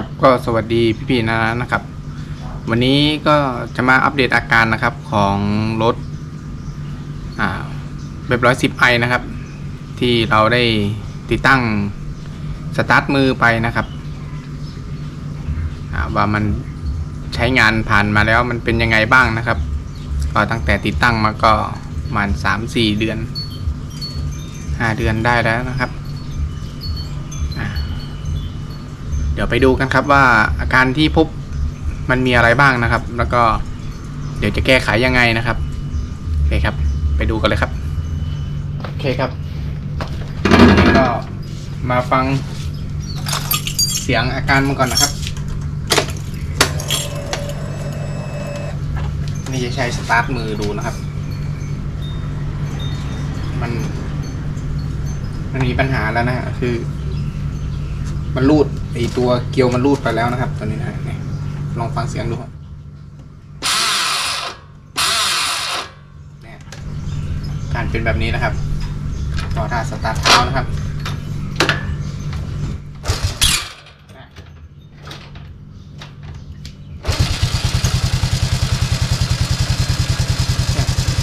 ครับก็สวัสดีพี่ๆนะนะครับ วันนี้ก็จะมาอัปเดตอาการนะครับของรถอ่าเว็บร้อยสิบไอนะครับ ที่เราได้ติดตั้งสตาร์ทมือไปนะครับว่ามันใช้งานผ่านมาแล้วมันเป็นยังไงบ้างนะครับ ก็ตั้งแต่ติดตั้งมาก็ประมาณสามสี่เดือนห้าเดือนได้แล้วนะครับ เดี๋ยวไปดูกันครับว่าอาการที่พบมันมีอะไรบ้างนะครับ แล้วก็เดี๋ยวจะแก้ไขยังไงนะครับโอเคครับ ไปดูกันเลยครับโอเคครับก็มาฟังเสียงอาการมันก่อนนะครับ นี่จะใช้สตาร์ทมือดูนะครับ มันมันมีปัญหาแล้วนะฮะคือ มันรูด ไอตัวเกลียวมันรูดไปแล้วนะครับ ตอนนี้นะเนี่ยลองฟังเสียงดูครับการเป็นแบบนี้นะครับ ต่อท่าสตาร์ทเท้านะครับ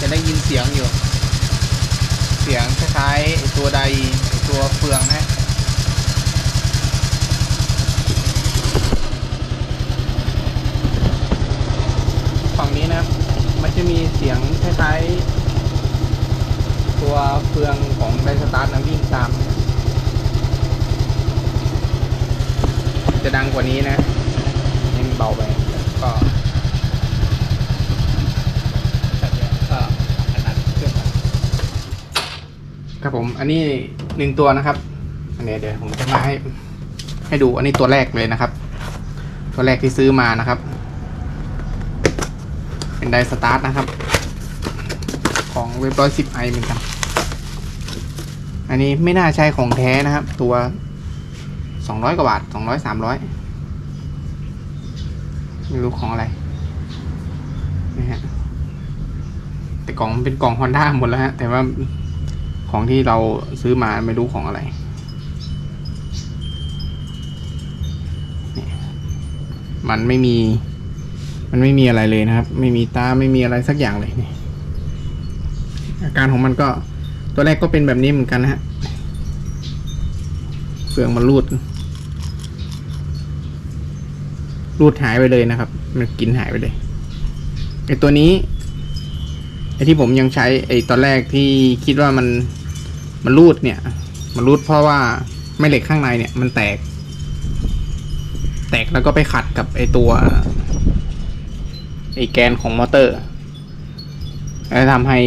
จะได้ยินเสียงอยู่ เสียงคล้ายๆตัวใดตัวเฟืองนะ ฝั่งนี้นะครับ มันจะมีเสียงคล้ายๆ ตัวเฟืองของไดสตาร์ทนะวิ่งตาม จะดังกว่านี้นะนี่มันเบาไปก็ก็ขนาดเครื่องครับผม อันนี้หนึ่งตัวนะครับ อันนี้เดี๋ยวผมจะมาให้ให้ดูอันนี้ตัวแรกเลยนะครับ ตัวแรกที่ซื้อมานะครับ เป็นไดสตาร์ทนะครับ ของเว็บร้อยสิบไอเหมือนกันอันนี้ไม่น่าใช่ของแท้นะครับ ตัวสองร้อยกว่าบาทสองร้อยสามร้อยไม่รู้ของอะไรนี่ฮะแต่กล่องเป็นกล่องฮอนด้าหมดแล้วฮะ แต่ว่าของที่เราซื้อมาไม่รู้ของอะไรนี่มันไม่มี มันไม่มีอะไรเลยนะครับ ไม่มีตาไม่มีอะไรสักอย่างเลยนี่อาการของมันก็ตัวแรกก็เป็นแบบนี้เหมือนกันนะฮะเฟืองมันรูด รูดหายไปเลยนะครับ มันกินหายไปเลยไอตัวนี้ไอที่ผมยังใช้ไอตอนแรกที่คิดว่ามันมันรูดเนี่ย มันรูดเพราะว่าแม่เหล็กข้างในเนี่ย มันแตก แตกแล้วก็ไปขัดกับไอตัว ไอแกนของมอเตอร์แล้วทำให้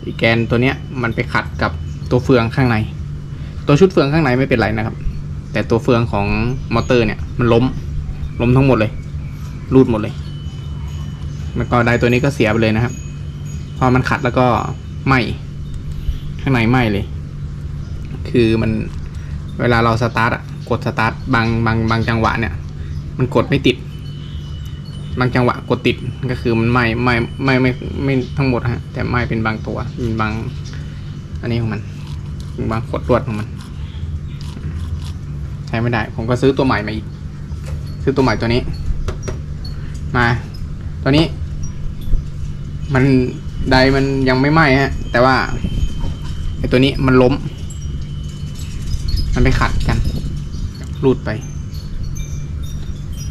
ไอแกนตัวเนี้ยมันไปขัดกับตัวเฟืองข้างใน ตัวชุดเฟืองข้างในไม่เป็นไรนะครับ แต่ตัวเฟืองของมอเตอร์เนี่ยมันล้มล้มทั้งหมดเลยรูดหมดเลยมันก็ไดตัวนี้ก็เสียไปเลยนะครับพอมันขัดแล้วก็ไหมข้างในไหมเลย คือมันเวลาเราสตาร์ทอะกดสตาร์ทบางบางบางจังหวะเนี่ย มันกดไม่ติด บางจังหวะกดติดก็คือมันไหม่ไหม่ไหม่ไม่ไม่ทั้งหมดฮะ แต่ไหม่เป็นบางตัวเป็นบาง อันนี้ของมันบางขดลวดของมัน ใช้ไม่ได้ ผมก็ซื้อตัวใหม่มาอีก ซื้อตัวใหม่ตัวนี้ มาตัวนี้ มันไดมันยังไม่ไหม้ฮะ แต่ว่าไอตัวนี้มันล้ม มันไปขัดกันรูดไป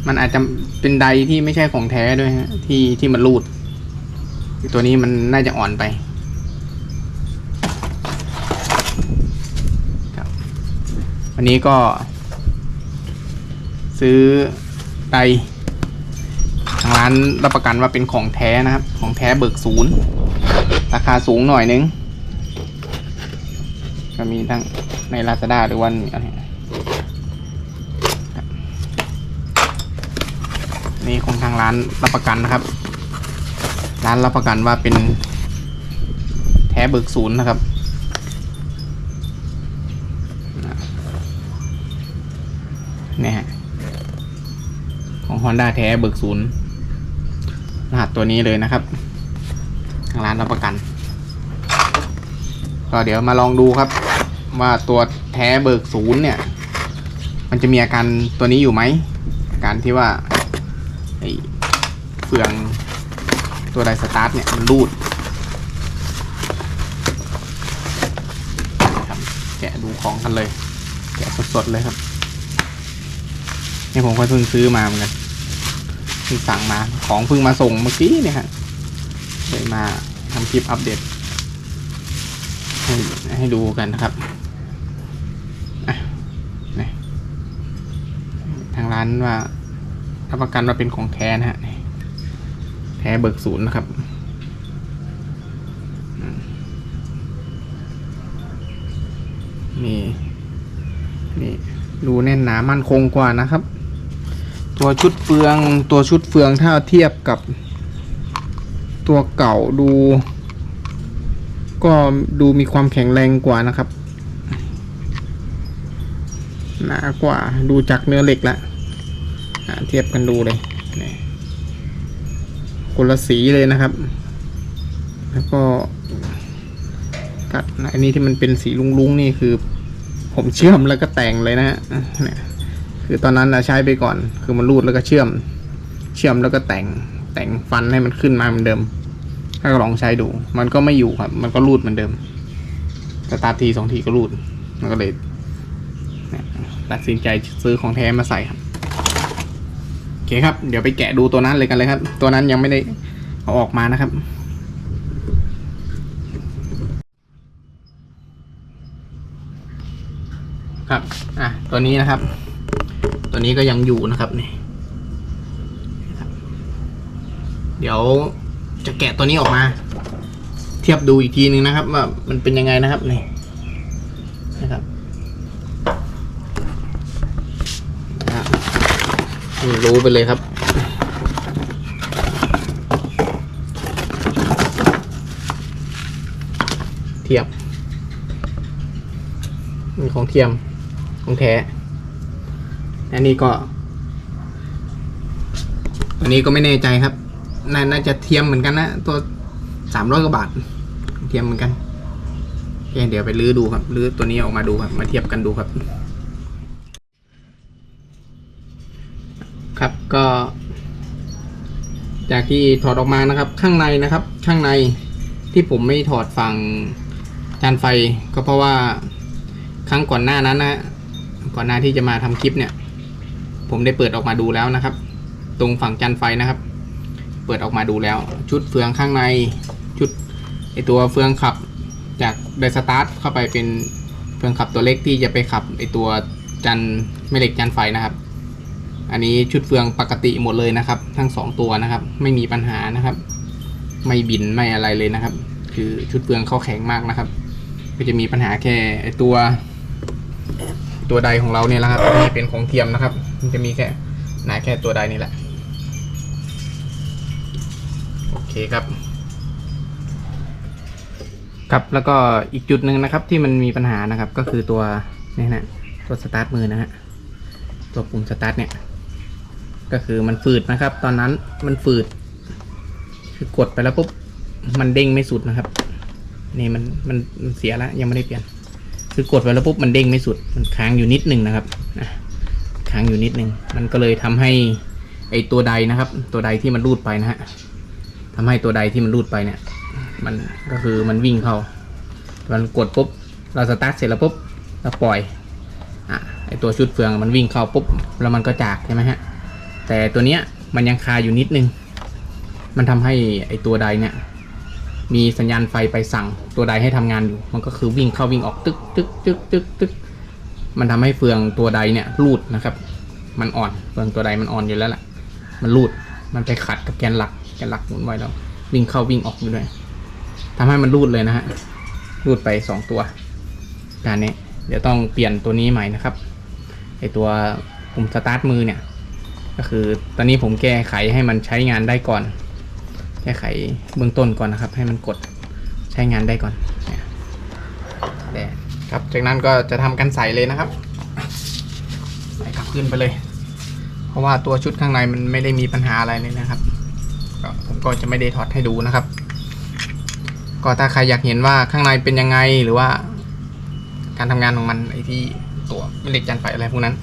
มันอาจจะเป็นไดที่ไม่ใช่ของแท้ด้วยฮะ ที่ที่มันรูด ตัวนี้มันน่าจะอ่อนไปครับวันนี้ก็ ซื้อไดทางร้านรับประกันว่าเป็นของแท้นะครับ ของแท้เบิกศูนย์ ราคาสูงหน่อยนึง ก็มีทั้งใน Lazada หรือวันอะไร นี่ของทางร้านรับประกันนะครับ ร้านรับประกันว่าเป็นแท้เบิกศูนย์นะครับนี่ฮะของ Honda แท้เบิกศูนย์รหัสตัวนี้เลยนะครับทางร้านรับประกัน ก็เดี๋ยวมาลองดูครับ ว่าตัวแท้เบิกศูนย์เนี่ย มันจะมีอาการตัวนี้อยู่ไหม การที่ว่า ไอ้เฟืองตัวไดสตาร์ทเนี่ยมันรูดนะครับแกะดูของกันเลย แกะสดๆเลยครับนี่ผมก็เพิ่งซื้อมาเหมือนกันเพิ่งสั่งมาของเพิ่งมาส่งเมื่อกี้เนี่ยฮะเลยมาทำคลิปอัปเดตให้ให้ดูกันนะครับอะนี่ทางร้านว่า รับประกันว่าเป็นของแท้นะฮะแท้เบิกศูนย์นะครับนี่นี่ดูแน่นหนามั่นคงกว่านะครับ ตัวชุดเฟืองตัวชุดเฟืองถ้าเทียบกับ ตัวเก่าดู ก็ดูมีความแข็งแรงกว่านะครับ หนากว่าดูจากเนื้อเหล็กละ อะเทียบกันดูเลยนี่คนละสีเลยนะครับ แล้วก็กัดอันนี้ที่มันเป็นสีลุงๆนี่คือ ผมเชื่อมแล้วก็แต่งเลยนะฮะเนี่ยคือตอนนั้นนะใช้ไปก่อน คือมันรูดแล้วก็เชื่อม เชื่อมแล้วก็แต่งแต่งฟันให้มันขึ้นมาเหมือนเดิม ถ้าลองใช้ดู มันก็ไม่อยู่ครับ มันก็รูดเหมือนเดิมสตาร์ททีสองทีก็รูดมันก็เลยตัดสินใจซื้อของแท้มาใส่ครับ อเคครับ เดี๋ยวไปแกะดูตัวนั้นเลยกันเลยครับ ตัวนั้นยังไม่ได้เอาออกมานะครับ ครับ อะ ตัวนี้นะครับ ตัวนี้ก็ยังอยู่นะครับนี่เดี๋ยวจะแกะตัวนี้ออกมา เทียบดูอีกทีหนึ่งนะครับ ว่ามันเป็นยังไงนะครับนี่นะครับอะ รู้ไปเลยครับ เทียบมีของเทียม ของแท้ อันนี้ก็ อันนี้ก็ไม่แน่ใจครับน่าน่าจะเทียมเหมือนกันนะ ตัวสามร้อยกว่าบาท เทียมเหมือนกันเดี๋ยวไปลื้อดูครับ ลื้อตัวนี้ออกมาดูครับ มาเทียบกันดูครับ ครับก็ จากที่ถอดออกมานะครับ ข้างในนะครับ ข้างในที่ผมไม่ถอดฝั่งจานไฟก็เพราะว่าครั้งก่อนหน้านั้นนะก่อนหน้าที่จะมาทำคลิปเนี่ย ผมได้เปิดออกมาดูแล้วนะครับ ตรงฝั่งจานไฟนะครับ เปิดออกมาดูแล้ว ชุดเฟืองข้างในชุดไอตัวเฟืองขับจากไดสตาร์ทเข้าไปเป็นเฟืองขับตัวเล็กที่จะไปขับไอตัวจันแม่เหล็กจันไฟนะครับ อันนี้ชุดเฟืองปกติหมดเลยนะครับ ทั้งสองตัวนะครับ ไม่มีปัญหานะครับ ไม่บินไม่อะไรเลยนะครับ คือชุดเฟืองเข้าแข็งมากนะครับ ก็จะมีปัญหาแค่ไอตัว ตัวใดของเราเนี่ยแหละครับที่เป็นของเทียมนะครับ มันจะมีแค่หนาแค่ตัวใดนี่แหละโอเคครับครับแล้วก็อีกจุดหนึ่งนะครับที่มันมีปัญหานะครับก็คือตัวนี่นะตัวสตาร์ทมือนะฮะตัวปุ่มสตาร์ทเนี่ย ก็คือมันฝืดนะครับ ตอนนั้นมันฝืด คือกดไปแล้วปุ๊บมันเด้งไม่สุดนะครับ นี่มันมันเสียแล้วยังไม่ได้เปลี่ยน คือกดไปแล้วปุ๊บมันเด้งไม่สุด มันค้างอยู่นิดหนึ่งนะครับอะค้างอยู่นิดหนึ่งมันก็เลยทำให้ไอตัวใดนะครับ ตัวใดที่มันรูดไปนะฮะทำให้ตัวใดที่มันรูดไปเนี่ย มันก็คือมันวิ่งเข้ามันกดปุ๊บเราสตาร์ทเสร็จแล้วปุ๊บเราปล่อยอะไอตัวชุดเฟืองมันวิ่งเข้าปุ๊บแล้วมันก็จากใช่ไหมฮะ แต่ตัวเนี้ยมันยังคาอยู่นิดนึง มันทำให้ไอตัวใดเนี่ย มีสัญญาณไฟไปสั่งตัวใดให้ทำงานอยู่ มันก็คือวิ่งเข้าวิ่งออกตึกตึกตึกตึกตึกมันทำให้เฟืองตัวใดเนี่ยรูดนะครับ มันอ่อนเฟืองตัวใดมันอ่อนอยู่แล้วแหละมันรูดมันไปขัดกับแกนหลักแกนหลักหมุนไว้แล้ววิ่งเข้าวิ่งออกอยู่ด้วยทำให้มันรูดเลยนะฮะรูดไปสองตัวการนี้เดี๋ยวต้องเปลี่ยนตัวนี้ใหม่นะครับไอตัวปุ่มสตาร์ทมือเนี่ย ก็คือตอนนี้ผมแก้ไขให้มันใช้งานได้ก่อน แก้ไขเบื้องต้นก่อนนะครับ ให้มันกดใช้งานได้ก่อนเนี่ยแต่ครับจากนั้นก็จะทำการใส่เลยนะครับ ใส่กลับขึ้นไปเลย เพราะว่าตัวชุดข้างในมันไม่ได้มีปัญหาอะไรเลยนะครับผมก็จะไม่ได้ถอดให้ดูนะครับ ก็ถ้าใครอยากเห็นว่าข้างในเป็นยังไงหรือว่า การทำงานของมันไอที่ตัวแม่เหล็กจันไฟอะไรพวกนั้น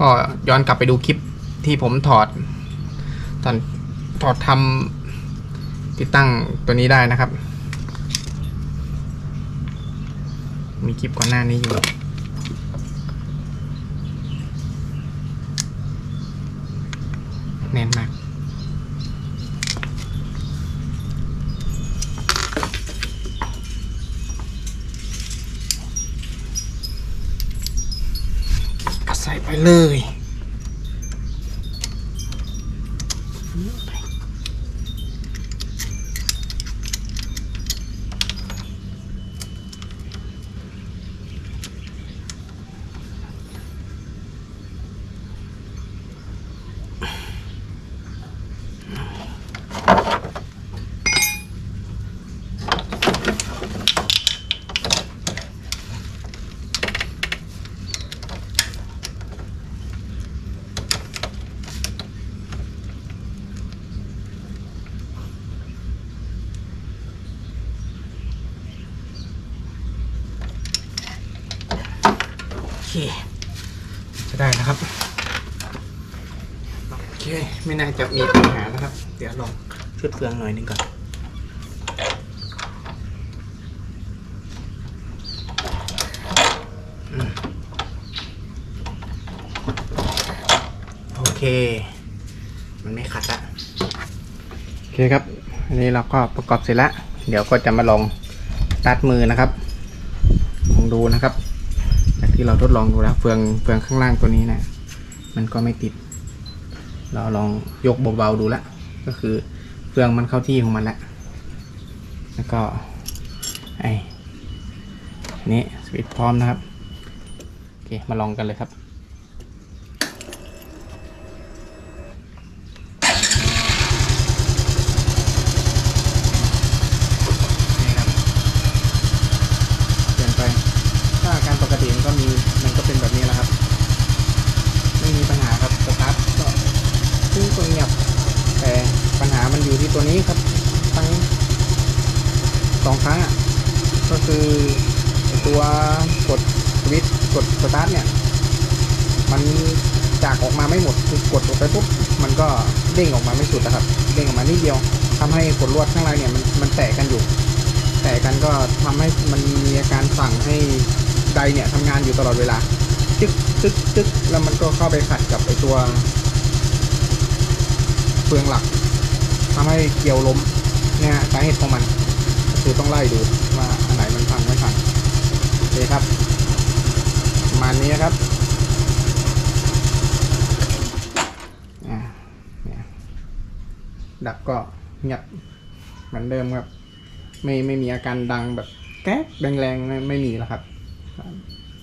ก็ย้อนกลับไปดูคลิป ที่ผมถอดตอนถอดทำติดตั้งตัวนี้ได้นะครับ มีคลิปก่อนหน้านี้อยู่ จะได้นะครับโอเคไม่น่าจะมีปัญหานะครับ เดี๋ยวลองชุดเฟืองหน่อยหนึงก่อนอืมโอเค มันไม่ขัดละโอเคครับ อันนี้เราก็ประกอบเสร็จแล้ว เดี๋ยวก็จะมาลองตัดมือนะครับลองดูนะครับจาก ที่เราทดลองดูแล้วเฟืองเฟืองข้างล่างตัวนี้นะมันก็ไม่ติด เราลองยกเบาๆดูแล้วก็คือเฟืองมันเข้าที่ของมันแล้วแล้วก็ไอ้นี่สวิตช์พร้อมนะครับโอเคมาลองกันเลยครับนี่ครับ เปลี่ยนไป ถ้าอาการปกติมันก็มี มันก็เป็นแบบนี้แหละครับ ไม่มีปัญหาครับสตาร์ทก็ซึ่งตัวเงียบ แต่ปัญหามันอยู่ที่ตัวนี้ครับทั้ง สองครั้งอะก็คือตัวกดสวิตช์กดสตาร์ทเนี่ย มันจากออกมาไม่หมดคือกดลงไปปุ๊บมันก็เด้งออกมาไม่สุดนะครับ เด้งออกมานิดเดียวทำให้กดลวดข้างในเนี่ยมันมันแตกกันอยู่ แต่กันก็ทำให้มันมีอาการสั่งให้ไดเนี่ยทำงานอยู่ตลอดเวลาจึ๊กจึ๊กจึ๊กแล้วมันก็เข้าไปขัดกับไอตัวเฟืองหลักทำให้เกลียวล้มเนี่ยฮะสาเหตุของมัน คือต้องไล่ดูว่าอันไหนมันพังไม่พังโอเคครับประมาณนี้นะครับอ่าเนี่ยดับก็เงียบเหมือนเดิมครับ ไม่ไม่มีอาการดังแบบแก๊กแรงๆไม่ไม่มีแล้วครับ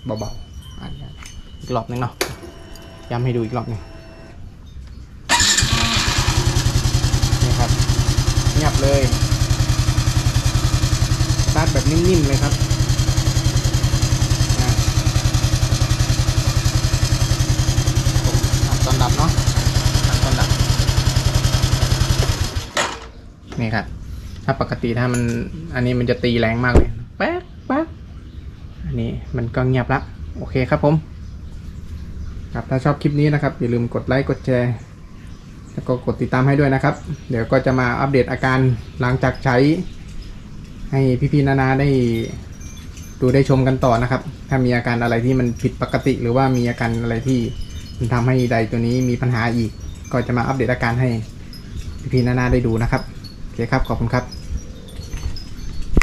เบาๆอ่านกันอีกรอบหนึงเนาะย้ำให้ดูอีกรอบหนึงนี่ครับเงียบเลย นิ่มๆเลยครับอ่าผมอัดตอนดับเนาะตอนดับ นี่ครับ ถ้าปกติถ้ามัน อันนี้มันจะตีแรงมากเลย แป๊กแป๊กอันนี้มันก็เงียบละ โอเคครับผม ครับถ้าชอบคลิปนี้นะครับ อย่าลืมกดไลค์ กดแชร์ แล้วก็กดติดตามให้ด้วยนะครับ เดี๋ยวก็จะมาอัปเดตอาการหลังจากใช้ ให้พี่ๆนานาได้ดูได้ชมกันต่อนะครับ ถ้ามีอาการอะไรที่มันผิดปกติ หรือว่ามีอาการอะไรที่มันทำให้ใดตัวนี้มีปัญหาอีก ก็จะมาอัปเดตอาการให้พี่ๆนานาได้ดูนะครับโอเคครับขอบคุณครับ